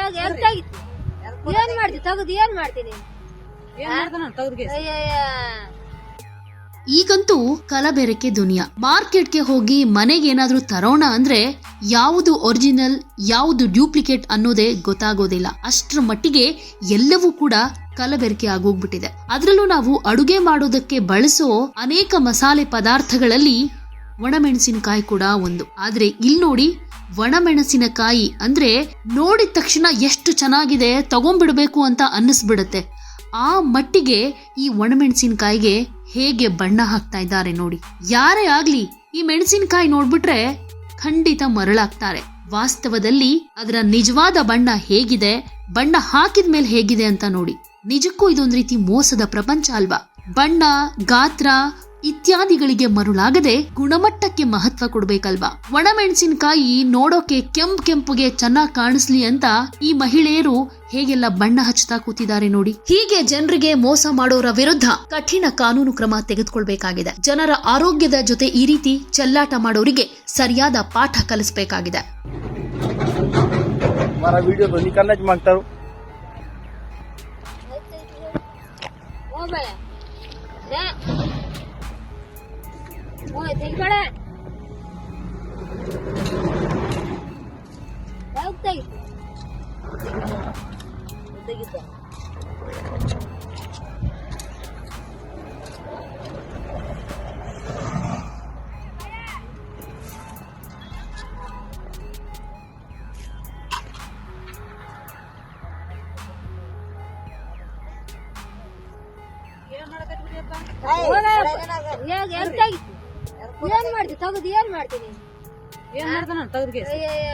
ಏನ್ ಎಂತಾಗಿತ್ತು ಏನ್ ಮಾಡ್ತಿ? ತಗದು ಏನ್ ಮಾಡ್ತೀನಿ ಅಯ್ಯಯ್ಯ. ಈಗಂತೂ ಕಲಬೆರಕೆ ದುನಿಯಾ. ಮಾರ್ಕೆಟ್ಗೆ ಹೋಗಿ ಮನೆಗೆ ಏನಾದ್ರೂ ತರೋಣ ಅಂದ್ರೆ ಯಾವುದು ಒರಿಜಿನಲ್ ಯಾವುದು ಡ್ಯೂಪ್ಲಿಕೇಟ್ ಅನ್ನೋದೇ ಗೊತ್ತಾಗೋದಿಲ್ಲ. ಅಷ್ಟರ ಮಟ್ಟಿಗೆ ಎಲ್ಲವೂ ಕೂಡ ಕಲಬೆರಕೆ ಆಗೋಗ್ಬಿಟ್ಟಿದೆ. ಅದರಲ್ಲೂ ನಾವು ಅಡುಗೆ ಮಾಡೋದಕ್ಕೆ ಬಳಸೋ ಅನೇಕ ಮಸಾಲೆ ಪದಾರ್ಥಗಳಲ್ಲಿ ಒಣಮೆಣಸಿನಕಾಯಿ ಕೂಡ ಒಂದು. ಆದ್ರೆ ಇಲ್ಲಿ ನೋಡಿ ಒಣಮೆಣಸಿನಕಾಯಿ ಅಂದ್ರೆ ನೋಡಿದ ತಕ್ಷಣ ಎಷ್ಟು ಚೆನ್ನಾಗಿದೆ ತಗೊಂಡ್ಬಿಡ್ಬೇಕು ಅಂತ ಅನ್ನಿಸ್ಬಿಡತ್ತೆ. ಆ ಮಟ್ಟಿಗೆ ಈ ಒಣಮೆಣಸಿನಕಾಯಿಗೆ ಹೇಗೆ ಬಣ್ಣ ಹಾಕ್ತಾ ಇದ್ದಾರೆ ನೋಡಿ. ಯಾರೇ ಆಗ್ಲಿ ಈ ಮೆಣಸಿನಕಾಯಿ ನೋಡ್ಬಿಟ್ರೆ ಖಂಡಿತ ಮರಳಾಗ್ತಾರೆ. ವಾಸ್ತವದಲ್ಲಿ ಅದರ ನಿಜವಾದ ಬಣ್ಣ ಹೇಗಿದೆ, ಬಣ್ಣ ಹಾಕಿದ ಮೇಲೆ ಹೇಗಿದೆ ಅಂತ ನೋಡಿ. ನಿಜಕ್ಕೂ ಇದೊಂದು ರೀತಿ ಮೋಸದ ಪ್ರಪಂಚ ಅಲ್ವಾ? ಬಣ್ಣ, ಗಾತ್ರ ಇತ್ಯಾದಿಗಳಿಗೆ ಮರುಳಾಗದೆ ಗುಣಮಟ್ಟಕ್ಕೆ ಮಹತ್ವ ಕೊಡಬೇಕಲ್ವಾ? ಒಣಮೆಣಸಿನಕಾಯಿ ನೋಡೋಕೆ ಕೆಂಪ್ ಕೆಂಪುಗೆ ಚೆನ್ನಾಗಿ ಕಾಣಿಸ್ಲಿ ಅಂತ ಈ ಮಹಿಳೆಯರು ಹೇಗೆಲ್ಲ ಬಣ್ಣ ಹಚ್ಚುತ್ತಾ ಕೂತಿದ್ದಾರೆ ನೋಡಿ. ಹೀಗೆ ಜನರಿಗೆ ಮೋಸ ಮಾಡೋರ ವಿರುದ್ಧ ಕಠಿಣ ಕಾನೂನು ಕ್ರಮ ತೆಗೆದುಕೊಳ್ಬೇಕಾಗಿದೆ. ಜನರ ಆರೋಗ್ಯದ ಜೊತೆ ಈ ರೀತಿ ಚೆಲ್ಲಾಟ ಮಾಡೋರಿಗೆ ಸರಿಯಾದ ಪಾಠ ಕಲಿಸಬೇಕಾಗಿದೆ. ¡Ay! ¡Ay! ¡Ay! ¡Ay! ¡Ay! ¡Ay! ¡Ay! ¡Ay! ¡Ay! ¡Ay! ¡Ay! ¡Ay! ¡Ay! ¡Ay! ¡Ay! ಏನ್ ಮಾಡ್ತಿ? ತಗದು ಏನ್ ಮಾಡ್ತೀನಿ ಅಯ್ಯಯ್ಯ.